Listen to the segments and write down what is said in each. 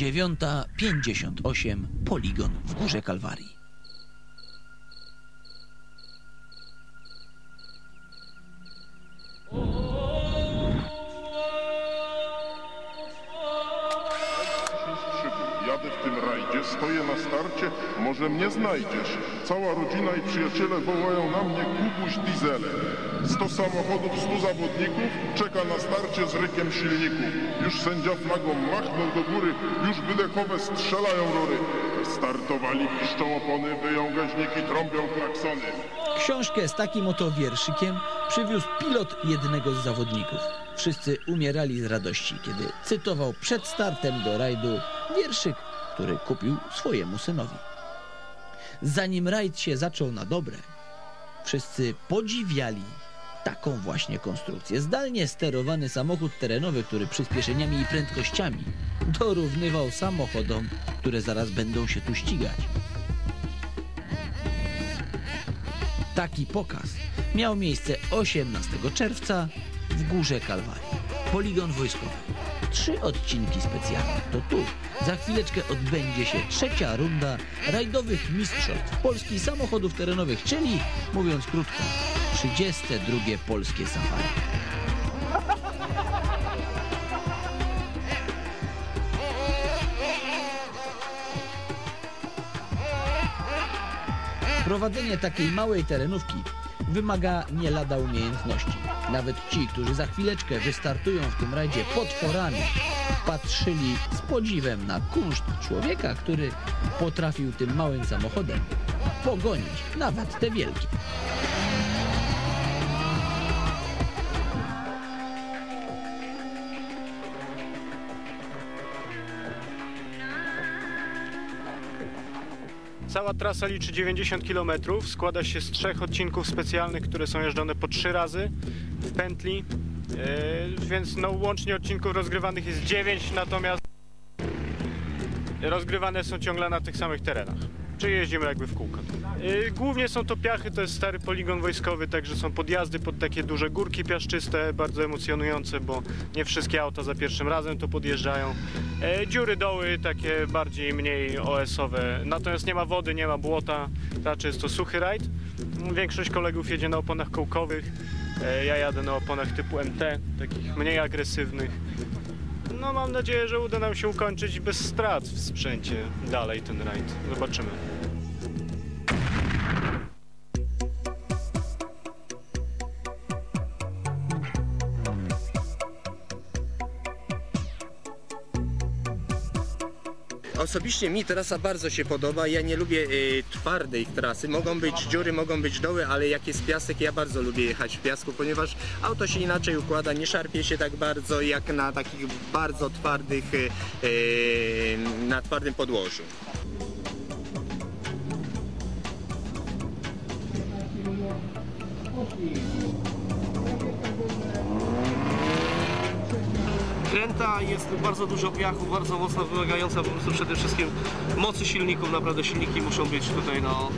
9.58 Poligon w Górze Kalwarii. Jadę w tym rajdzie, stoję na starcie, może mnie znajdziesz. Cała rodzina i przyjaciele wołają na mnie Kubuś Dieselem. 100 samochodów, 100 zawodników, czeka na starcie z rykiem silników. Już sędzia flagą machnął do góry, już wydechowe strzelają rory. Startowali, piszczą opony, wyją gaźniki, trąbią klaksony. Książkę z takim oto wierszykiem przywiózł pilot jednego z zawodników. Wszyscy umierali z radości, kiedy cytował przed startem do rajdu wierszyk, który kupił swojemu synowi. Zanim rajd się zaczął na dobre, wszyscy podziwiali taką właśnie konstrukcję. Zdalnie sterowany samochód terenowy, który przyspieszeniami i prędkościami dorównywał samochodom, które zaraz będą się tu ścigać. Taki pokaz miał miejsce 18 czerwca w Górze Kalwarii. Poligon wojskowy. Trzy odcinki specjalne. To tu za chwileczkę odbędzie się trzecia runda rajdowych mistrzostw Polski samochodów terenowych, czyli, mówiąc krótko, 32 polskie safari. Prowadzenie takiej małej terenówki wymaga nie lada umiejętności. Nawet ci, którzy za chwileczkę wystartują w tym rajdzie potworami, patrzyli z podziwem na kunszt człowieka, który potrafił tym małym samochodem pogonić nawet te wielkie. Cała trasa liczy 90 km, składa się z trzech odcinków specjalnych, które są jeżdżone po trzy razy w pętli, e, więc no, łącznie odcinków rozgrywanych jest 9, natomiast rozgrywane są ciągle na tych samych terenach. Czy jeździmy jakby w kółko. E, Głównie są to piachy, to jest stary poligon wojskowy, także są podjazdy pod takie duże górki piaszczyste, bardzo emocjonujące, bo nie wszystkie auta za pierwszym razem to podjeżdżają. E, Dziury, doły, takie bardziej mniej OS-owe, natomiast nie ma wody, nie ma błota, raczej jest to suchy rajd. Większość kolegów jedzie na oponach kołkowych, e, ja jadę na oponach typu MT, takich mniej agresywnych. No mam nadzieję, że uda nam się ukończyć bez strat w sprzęcie dalej ten rajd. Zobaczymy. Osobiście mi trasa bardzo się podoba. Ja nie lubię y, twardej trasy. Mogą być dziury, mogą być doły, ale jak jest piasek, ja bardzo lubię jechać w piasku, ponieważ auto się inaczej układa, nie szarpie się tak bardzo jak na takich bardzo twardych, y, y, na twardym podłożu. Kręta jest bardzo dużo piachu, bardzo mocno wymagająca po prostu przede wszystkim mocy silników. Naprawdę silniki muszą być tutaj no,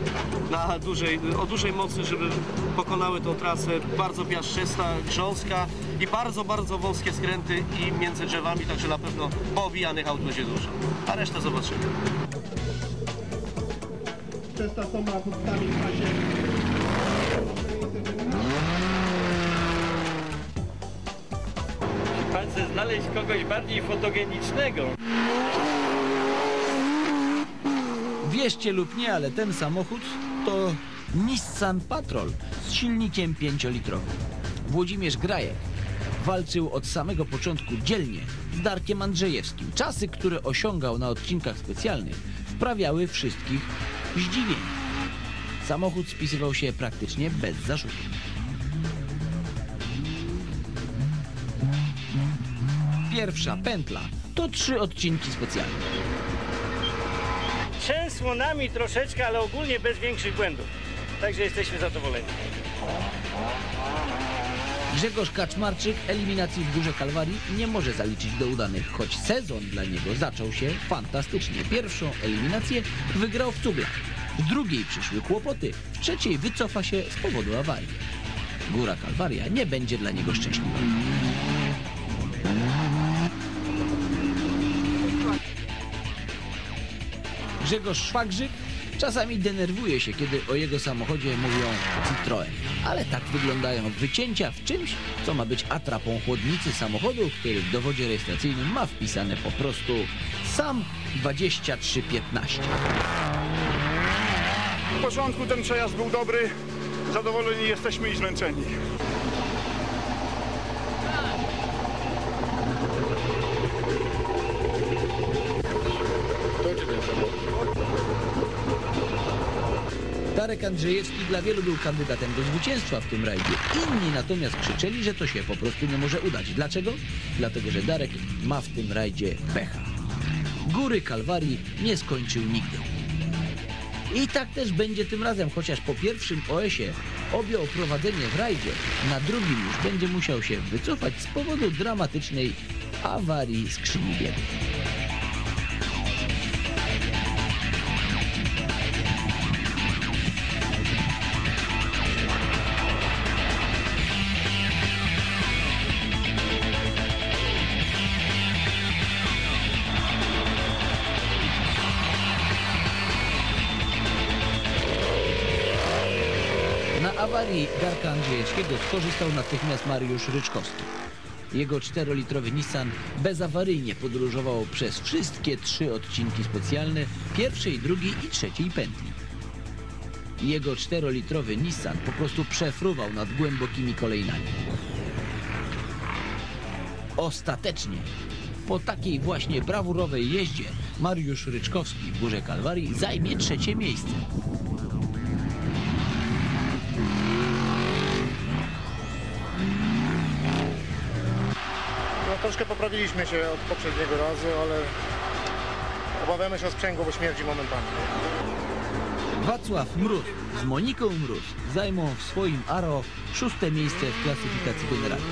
na dużej, o dużej mocy, żeby pokonały tą trasę. Bardzo piaszczysta, grząska i bardzo, bardzo wąskie skręty i między drzewami, także na pewno poobijanych aut będzie dużo. A resztę zobaczymy. Często są produktami w pasie. Znaleźć kogoś bardziej fotogenicznego. Wierzcie lub nie, ale ten samochód to Nissan Patrol z silnikiem 5-litrowym. Włodzimierz Grajek walczył od samego początku dzielnie z Darkiem Andrzejewskim. Czasy, które osiągał na odcinkach specjalnych, wprawiały wszystkich w zdziwienie. Samochód spisywał się praktycznie bez zarzutów. Pierwsza pętla to trzy odcinki specjalne. Trzęsło nami troszeczkę, ale ogólnie bez większych błędów. Także jesteśmy zadowoleni. Grzegorz Kaczmarczyk eliminacji w Górze Kalwarii nie może zaliczyć do udanych, choć sezon dla niego zaczął się fantastycznie. Pierwszą eliminację wygrał w Cuglach, w drugiej przyszły kłopoty, w trzeciej wycofa się z powodu awarii. Góra Kalwaria nie będzie dla niego szczęśliwa. Grzegorz Szwagrzyk czasami denerwuje się, kiedy o jego samochodzie mówią Citroen. Ale tak wyglądają wycięcia w czymś, co ma być atrapą chłodnicy samochodu, który w dowodzie rejestracyjnym ma wpisane po prostu SAM 2315. W początku ten przejazd był dobry, zadowoleni jesteśmy i zmęczeni. Darek Andrzejewski dla wielu był kandydatem do zwycięstwa w tym rajdzie. Inni natomiast krzyczeli, że to się po prostu nie może udać. Dlaczego? Dlatego, że Darek ma w tym rajdzie pecha. Góry Kalwarii nie skończył nigdy. I tak też będzie tym razem, chociaż po pierwszym OS-ie objął prowadzenie w rajdzie, na drugim już będzie musiał się wycofać z powodu dramatycznej awarii skrzyni biegów. Awarii Garka Andrzejewskiego skorzystał natychmiast Mariusz Ryczkowski. Jego czterolitrowy Nissan bezawaryjnie podróżował przez wszystkie trzy odcinki specjalne pierwszej, drugiej i trzeciej pętli. Jego czterolitrowy Nissan po prostu przefruwał nad głębokimi kolejnami. Ostatecznie, po takiej właśnie brawurowej jeździe, Mariusz Ryczkowski w Górze Kalwarii zajmie trzecie miejsce. Troszkę poprawiliśmy się od poprzedniego razu, ale obawiamy się o sprzęgło, bo śmierdzi momentami. Wacław Mróz z Moniką Mróz zajmą w swoim Aro szóste miejsce w klasyfikacji generalnej.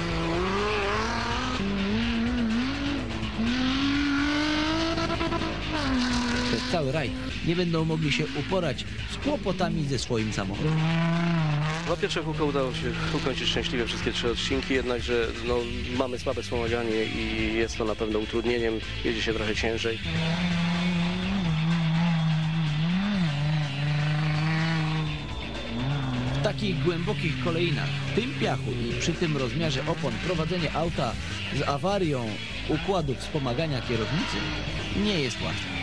Przez cały raj nie będą mogli się uporać z kłopotami ze swoim samochodem. No pierwsze kółko udało się ukończyć szczęśliwie wszystkie trzy odcinki, jednakże no, mamy słabe wspomaganie i jest to na pewno utrudnieniem, jedzie się trochę ciężej. W takich głębokich kolejnach, w tym piachu i przy tym rozmiarze opon prowadzenie auta z awarią układu wspomagania kierownicy nie jest łatwe.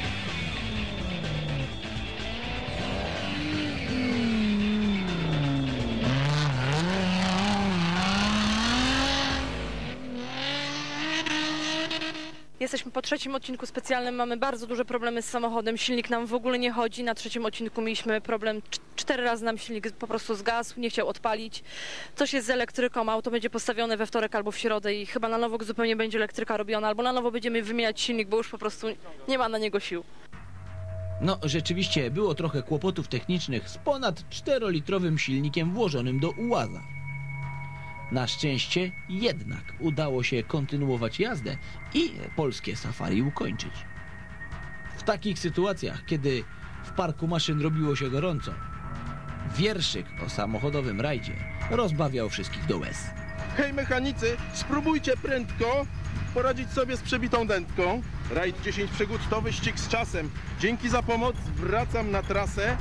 Jesteśmy po trzecim odcinku specjalnym, mamy bardzo duże problemy z samochodem, silnik nam w ogóle nie chodzi. Na trzecim odcinku mieliśmy problem, cz- cztery razy nam silnik po prostu zgasł, nie chciał odpalić. Coś jest z elektryką, auto będzie postawione we wtorek albo w środę i chyba na nowo zupełnie będzie elektryka robiona, albo na nowo będziemy wymieniać silnik, bo już po prostu nie ma na niego sił. No, rzeczywiście było trochę kłopotów technicznych z ponad 4-litrowym silnikiem włożonym do ułaza. Na szczęście jednak udało się kontynuować jazdę i polskie safari ukończyć. W takich sytuacjach, kiedy w parku maszyn robiło się gorąco, wierszyk o samochodowym rajdzie rozbawiał wszystkich do łez. Hej mechanicy, spróbujcie prędko poradzić sobie z przebitą dętką. Rajd 10 przygód to wyścig z czasem. Dzięki za pomoc wracam na trasę.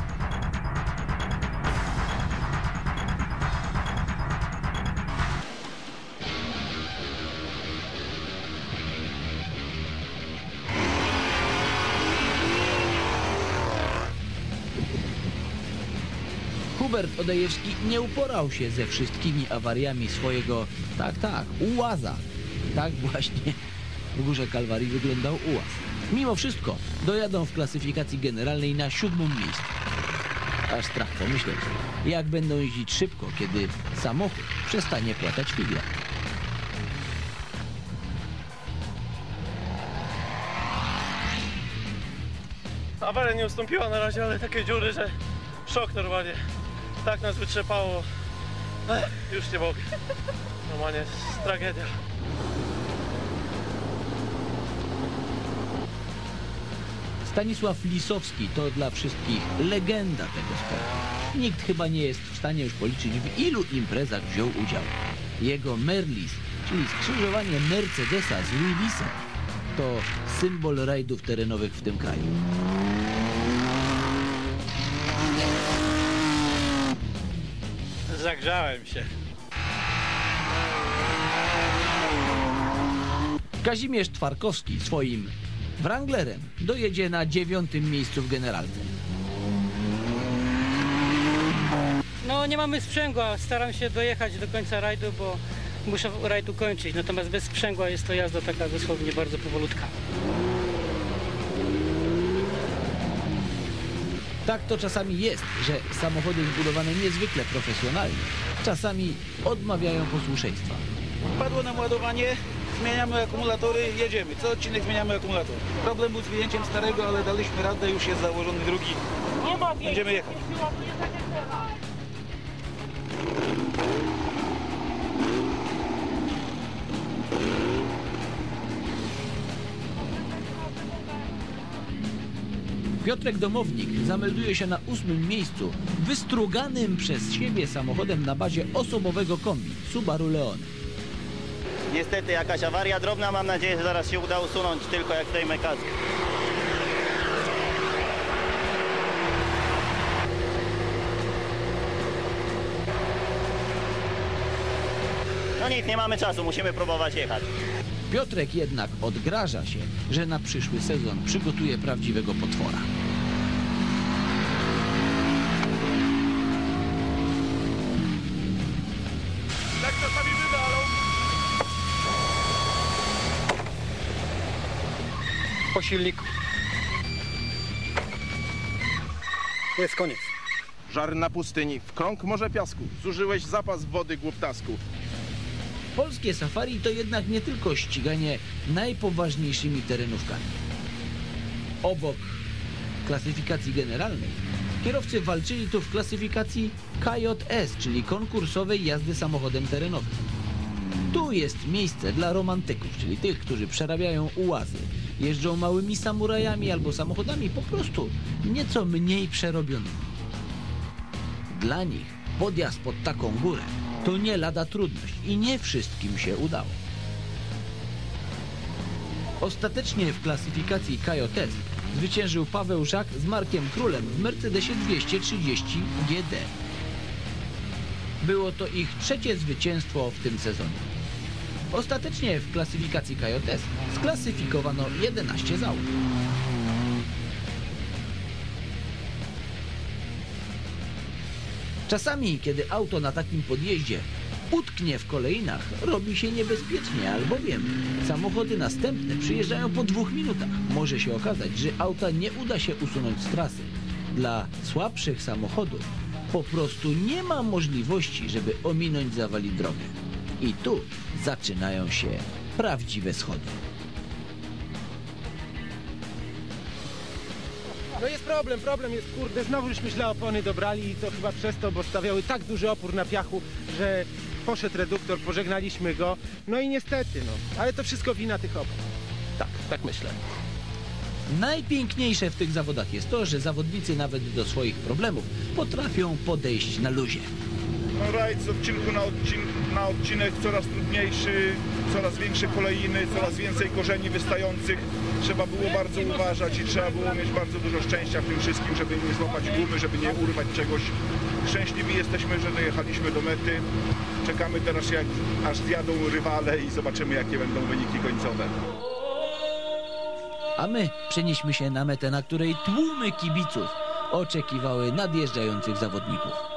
Hubert Odejewski nie uporał się ze wszystkimi awariami swojego, tak, tak, ułaza. Tak właśnie w Górze Kalwarii wyglądał ułaz. Mimo wszystko dojadą w klasyfikacji generalnej na siódmym miejscu. Aż strach pomyśleć, jak będą jeździć szybko, kiedy samochód przestanie płatać figle. Awaria nie ustąpiła na razie, ale takie dziury, że szok normalnie. Tak nas wytrzepało. Ech, już nie mogę. Normalnie jest tragedia. Stanisław Lisowski to dla wszystkich legenda tego sportu. Nikt chyba nie jest w stanie już policzyć, w ilu imprezach wziął udział. Jego Merlis, czyli skrzyżowanie Mercedesa z Louisem, to symbol rajdów terenowych w tym kraju. Zagrzałem się. Kazimierz Twarkowski swoim Wranglerem dojedzie na dziewiątym miejscu w generalce. No nie mamy sprzęgła, staram się dojechać do końca rajdu, bo muszę rajd ukończyć. Natomiast bez sprzęgła jest to jazda taka dosłownie bardzo powolutka. Tak to czasami jest, że samochody zbudowane niezwykle profesjonalnie czasami odmawiają posłuszeństwa. Padło nam ładowanie, zmieniamy akumulatory, jedziemy. Co odcinek zmieniamy akumulator. Problem był z wyjęciem starego, ale daliśmy radę, już jest założony drugi. Będziemy jechać. Piotrek Domownik zamelduje się na ósmym miejscu wystruganym przez siebie samochodem na bazie osobowego kombi Subaru Leon. Niestety jakaś awaria drobna, mam nadzieję, że zaraz się uda usunąć tylko jak zdejmę kask. No nic, nie mamy czasu, musimy próbować jechać. Piotrek jednak odgraża się, że na przyszły sezon przygotuje prawdziwego potwora. Po silniku. To jest koniec. Żar na pustyni, w krąg morze piasku. Zużyłeś zapas wody, głuptasku. Polskie safari to jednak nie tylko ściganie najpoważniejszymi terenówkami. Obok klasyfikacji generalnej, kierowcy walczyli tu w klasyfikacji KJS, czyli konkursowej jazdy samochodem terenowym. Tu jest miejsce dla romantyków, czyli tych, którzy przerabiają ułazy, jeżdżą małymi samurajami albo samochodami po prostu nieco mniej przerobionymi. Dla nich podjazd pod taką górę to nie lada trudność i nie wszystkim się udało. Ostatecznie w klasyfikacji KJS zwyciężył Paweł Żak z Markiem Królem w Mercedesie 230 GD. Było to ich trzecie zwycięstwo w tym sezonie. Ostatecznie w klasyfikacji KJS sklasyfikowano 11 załóg. Czasami, kiedy auto na takim podjeździe utknie w kolejnach, robi się niebezpiecznie, albowiem samochody następne przyjeżdżają po dwóch minutach. Może się okazać, że auta nie uda się usunąć z trasy. Dla słabszych samochodów po prostu nie ma możliwości, żeby ominąć zawali drogę. I tu zaczynają się prawdziwe schody. No jest problem, problem jest, kurde, znowu żeśmy źle opony dobrali i to chyba przez to, bo stawiały tak duży opór na piachu, że poszedł reduktor, pożegnaliśmy go, no i niestety, no, ale to wszystko wina tych opon. Tak, tak myślę. Najpiękniejsze w tych zawodach jest to, że zawodnicy nawet do swoich problemów potrafią podejść na luzie. No rajd z odcinku na, odcin na odcinek coraz trudniejszy, coraz większe kolejny, coraz więcej korzeni wystających. Trzeba było bardzo uważać i trzeba było mieć bardzo dużo szczęścia w tym wszystkim, żeby nie złapać gumy, żeby nie urwać czegoś. Szczęśliwi jesteśmy, że dojechaliśmy do mety. Czekamy teraz jak aż zjadą rywale i zobaczymy jakie będą wyniki końcowe. A my przenieśmy się na metę, na której tłumy kibiców oczekiwały nadjeżdżających zawodników.